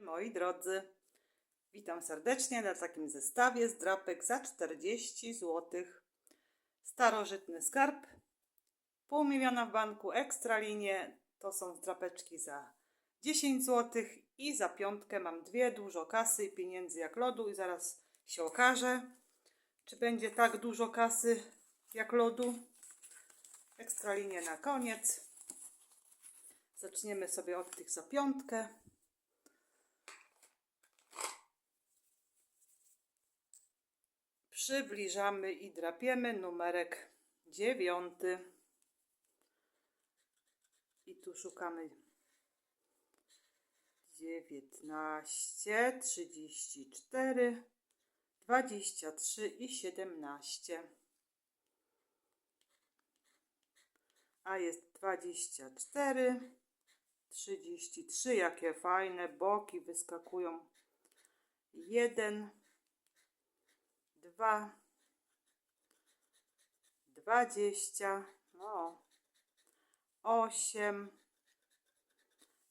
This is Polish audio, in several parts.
Moi drodzy, witam serdecznie na takim zestawie z drapek za 40 zł. Starożytny skarb, pół miliona w banku, ekstralinie to są drapeczki za 10 zł i za piątkę mam dwie, dużo kasy i pieniędzy jak lodu i zaraz się okaże, czy będzie tak dużo kasy jak lodu. Ekstralinie na koniec. Zaczniemy sobie od tych za piątkę. Przybliżamy i drapiemy numerek dziewiąty. I tu szukamy dziewiętnaście, trzydzieści cztery, dwadzieścia trzy i siedemnaście. A jest dwadzieścia cztery, trzydzieści trzy. Jakie fajne boki wyskakują. Jeden dwa, dwadzieścia, no, osiem,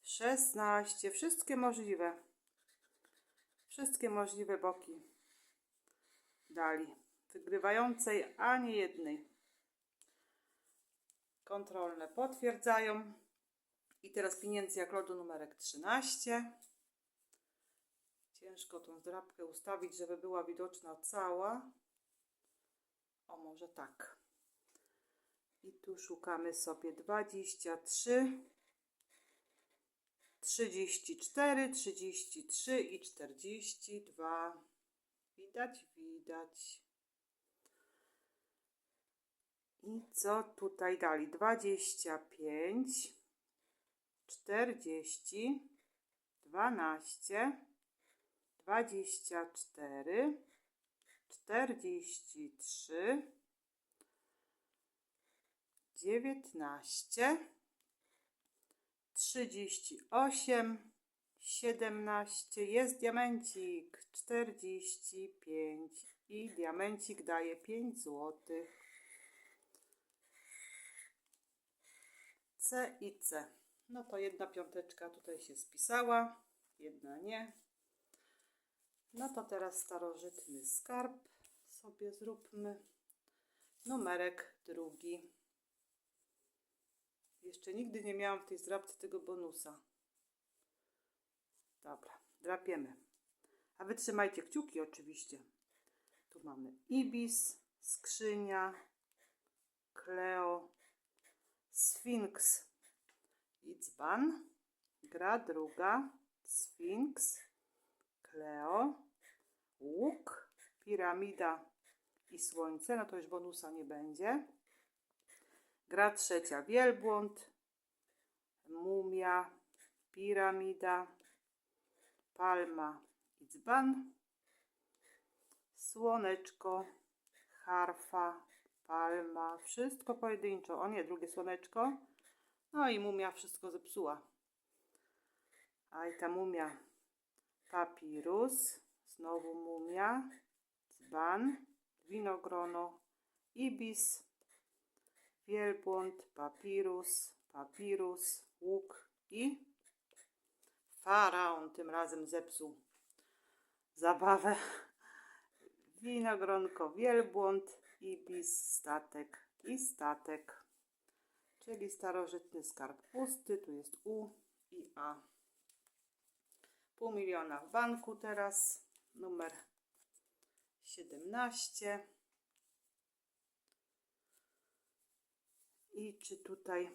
szesnaście, wszystkie możliwe. Wszystkie możliwe boki dali. Wygrywającej ani jednej. Kontrolne potwierdzają. I teraz pieniędzy jak lodu numerek 13. Ciężko tą zdrabkę ustawić, żeby była widoczna cała. O, może tak. I tu szukamy sobie 23, 34, 33 i 42. Widać, widać. I co tutaj dali? 25, 40, 12, dwadzieścia cztery, czterdzieści trzy, dziewiętnaście, trzydzieści osiem, siedemnaście, jest diamencik, czterdzieści pięć i diamencik daje pięć złotych. C i C. No to jedna piąteczka tutaj się spisała, jedna nie. No to teraz starożytny skarb sobie zróbmy. Numerek drugi. Jeszcze nigdy nie miałam w tej zdrabce tego bonusa. Dobra, drapiemy. A wytrzymajcie kciuki oczywiście. Tu mamy Ibis, skrzynia, Kleo, Sfinks i dzban. Gra druga, Sfinks, Kleo, łuk, piramida i słońce. No to już bonusa nie będzie. Gra trzecia, wielbłąd, mumia, piramida, palma i dzban. Słoneczko, harfa, palma, wszystko pojedynczo. O nie, drugie słoneczko. No i mumia wszystko zepsuła. A i ta mumia papirus, znowu mumia, dzban, winogrono, ibis, wielbłąd, papirus, papirus, łuk i faraon tym razem zepsuł zabawę. Winogronko, wielbłąd, ibis, statek i statek. Czyli starożytny skarb pusty, tu jest U i A pół miliona w banku teraz. Numer 17. I czy tutaj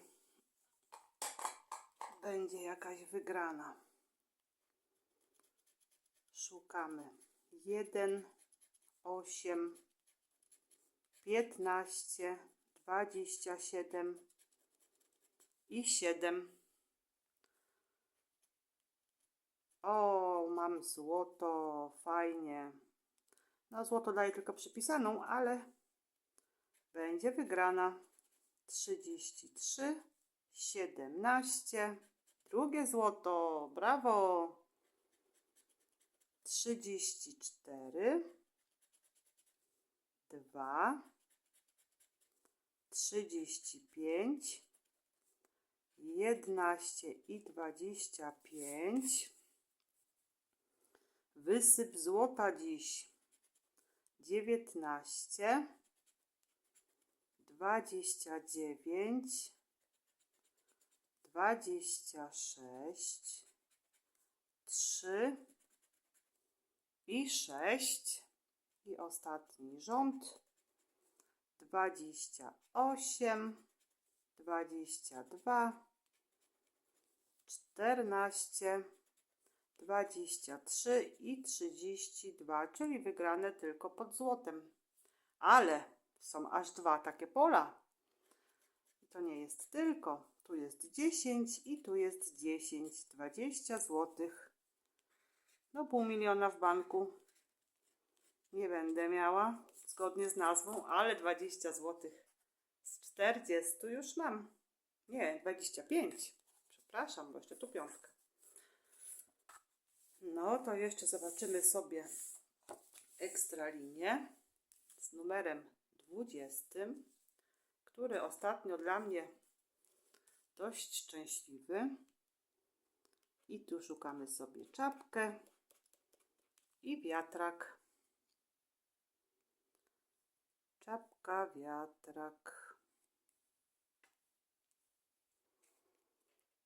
będzie jakaś wygrana? Szukamy 1, 8, 15, 27 i 7. O, mam złoto, fajnie. No, złoto daje tylko przypisaną, ale będzie wygrana. 33, 17. Drugie złoto, brawo. 34, 2, 35, 11 i 25. Wysyp złota dziś. Dziewiętnaście. Dwadzieścia dziewięć. Dwadzieścia sześć. Trzy. I sześć. I ostatni rząd. Dwadzieścia osiem. Dwadzieścia dwa. Czternaście. 23 i 32, czyli wygrane tylko pod złotem. Ale są aż dwa takie pola. To nie jest tylko. Tu jest 10 i tu jest 10, 20 złotych. No pół miliona w banku. Nie będę miała zgodnie z nazwą, ale 20 złotych z 40 już mam. Nie, 25. Przepraszam, bo jeszcze tu piątka. No to jeszcze zobaczymy sobie ekstralinię z numerem 20, który ostatnio dla mnie dość szczęśliwy. I tu szukamy sobie czapkę i wiatrak. Czapka, wiatrak.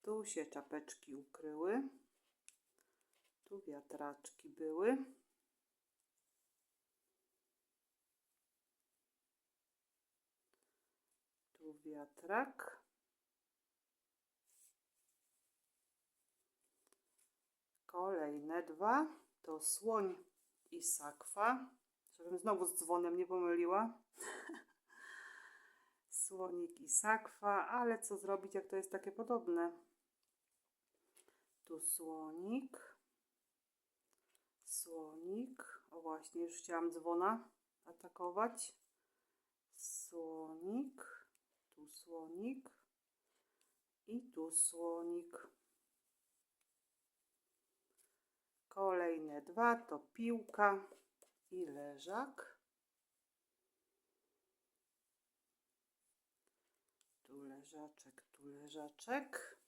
Tu się czapeczki ukryły. Tu wiatraczki były. Tu wiatrak. Kolejne dwa to słoń i sakwa. Żebym znowu z dzwonem nie pomyliła. Słonik i sakwa, ale co zrobić, jak to jest takie podobne? Tu słonik słonik. O właśnie, już chciałam dzwona atakować. Słonik, tu słonik i tu słonik. Kolejne dwa to piłka i leżak. Tu leżaczek, tu leżaczek.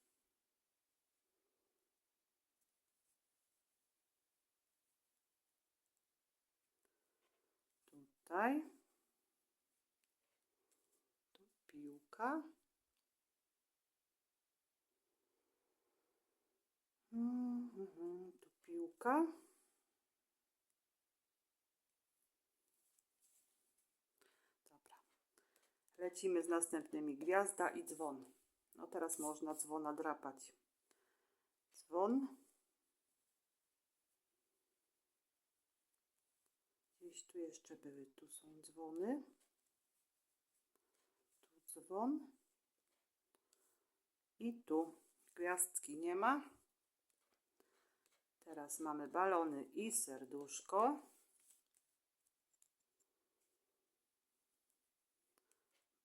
Tutaj. Tu piłka. Mhm, tu piłka. Dobra. Lecimy z następnymi gwiazda i dzwon. No teraz można dzwona drapać. Dzwon. Gdzieś tu jeszcze były, tu są dzwony. Tu dzwon. I tu gwiazdki nie ma. Teraz mamy balony i serduszko.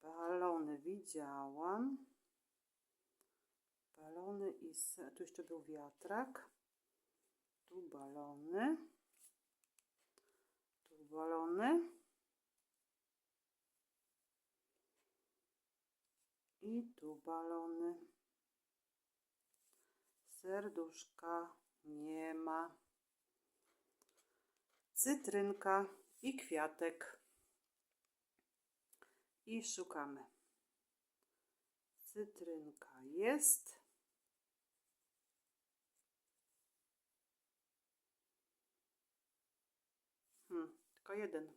Balony widziałam. Balony i tu jeszcze był wiatrak. Tu balony balony. I tu balony. Serduszka nie ma. Cytrynka i kwiatek. I szukamy. Cytrynka jest. tylko jeden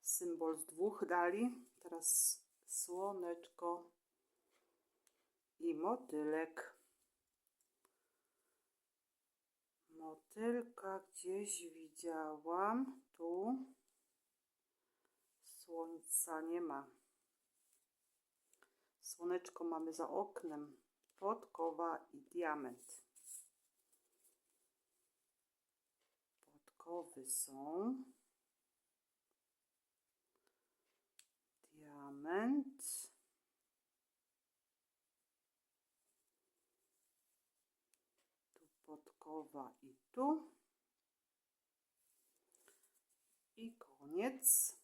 symbol z dwóch dali. Teraz słoneczko i motylek. Motylka gdzieś widziałam. Tu słońca nie ma. Słoneczko mamy za oknem. Podkowa i diament. Podkowy są. Diament. Tu podkowa i tu. I koniec.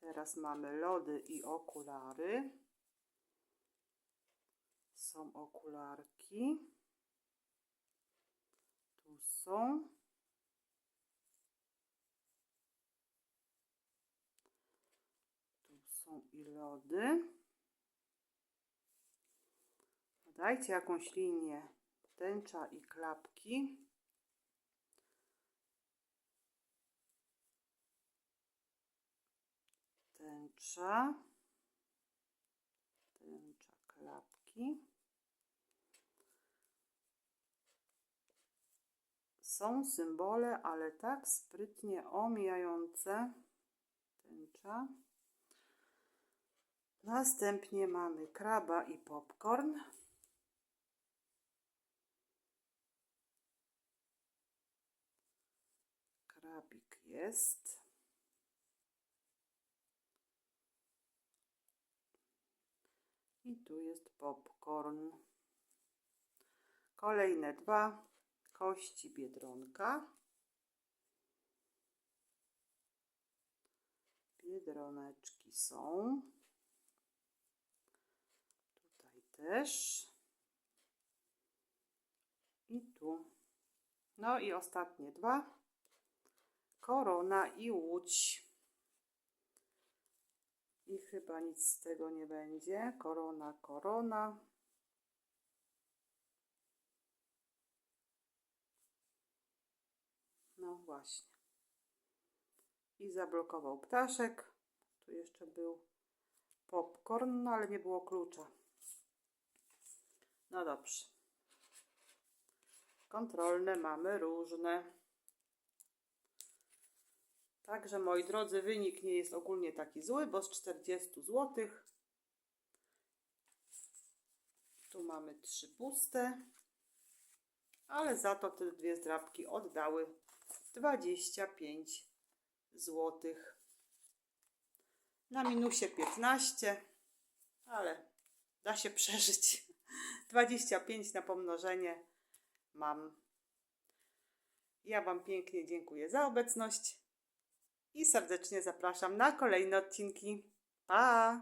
Teraz mamy lody i okulary. Są okularki. Tu są. Nagrody. Dajcie jakąś linię tęcza i klapki. Tęcza. Tęcza, klapki. Są symbole, ale tak sprytnie omijające tęcza. Następnie mamy kraba i popcorn. Krabik jest. I tu jest popcorn. Kolejne dwa kości biedronka. Biedroneczki są. Tutaj też. I tu. No i ostatnie dwa. Korona i łódź. I chyba nic z tego nie będzie. Korona, korona. No właśnie. I zablokował ptaszek. Tu jeszcze był popcorn, no ale nie było klucza. No dobrze. Kontrolne mamy różne. Także moi drodzy, wynik nie jest ogólnie taki zły, bo z 40 zł tu mamy trzy puste, ale za to te dwie zdrabki oddały 25 zł. Na minusie 15, ale da się przeżyć. 25 na pomnożenie mam. Ja Wam pięknie dziękuję za obecność i serdecznie zapraszam na kolejne odcinki. Pa!